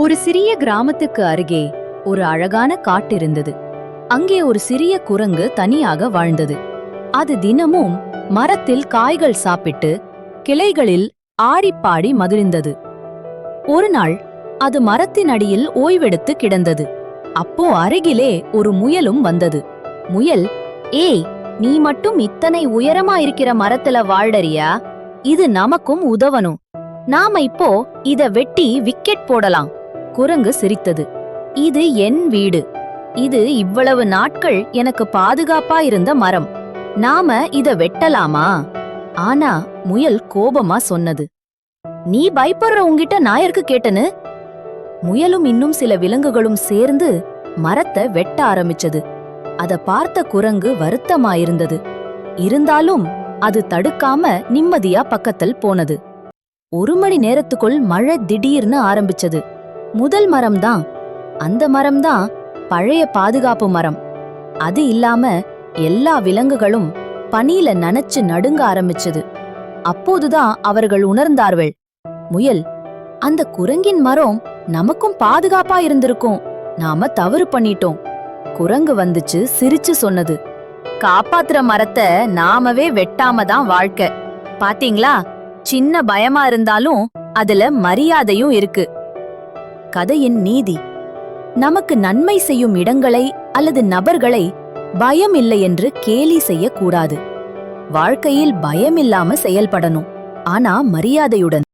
ஒரு சிறிய கிராமத்துக்கு அருகே ஒரு அழகான காட்டிருந்தது அங்கே ஒரு சிறிய குரங்கு தனியாக வாழ்ந்தது. அது தினமும் மரத்தில் காய்கள் சாப்பிட்டு கிளைகளில் ஆடிப்பாடி மகிழ்ந்தது. ஒரு நாள் அது மரத்தின் அடியில் ஓய்வெடுத்து கிடந்தது. அப்போ அருகிலே ஒரு முயலும் வந்தது. முயல் ஏய் நீ மட்டும் இத்தனை உயரமா இருக்கிற மரத்துல வாழ்டறியா? இது நமக்கும் உதவணும். நாம இப்போ இத வெட்டி விக்கெட் போடலாம். குரங்கு சிரித்தது. இது என் வீடு. இது இவ்வளவு நாட்கள் எனக்கு பாதுகாப்பா இருந்த மரம். நாம இத வெட்டலாமா? ஆனா முயல் கோபமா சொன்னது. நீ பயப்படுற உன்கிட்ட நாயருக்கு கேட்டனு முயலும் இன்னும் சில விலங்குகளும் சேர்ந்து மரத்தை வெட்ட ஆரம்பிச்சது. அத பார்த்த குரங்கு வருத்தமாயிருந்தது. இருந்தாலும் அது தடுக்காம நிம்மதியா பக்கத்தில் போனது. ஒரு மணி நேரத்துக்குள் மழை திடீர்னு ஆரம்பிச்சது. முதல் மரம் தான் அந்த மரம் தான் பழைய பாதுகாப்பு மரம். அது இல்லாம எல்லா விலங்குகளும் பனியில நனைச்சு நடுங்க ஆரம்பிச்சது. அப்போதுதான் அவர்கள் உணர்ந்தார்கள். முயல் அந்த குரங்கின் மரம் நமக்கும் பாதுகாப்பா இருந்திருக்கும். நாம தவறு பண்ணிட்டோம். குரங்கு வந்துச்சு சிரிச்சு சொன்னது. காப்பாத்துற மரத்தை நாமவே வெட்டாம தான் வாழ்க்கை. பாத்தீங்களா? சின்ன பயமா இருந்தாலும் அதுல மரியாதையும் இருக்கு. கதையின் நீதி. நமக்கு நன்மை செய்யும் இடங்களை அல்லது நபர்களை பயம் இல்லை என்று கேலி செய்யக்கூடாது. வாழ்க்கையில் பயமில்லாம செயல்படணும். ஆனா மரியாதையுடன்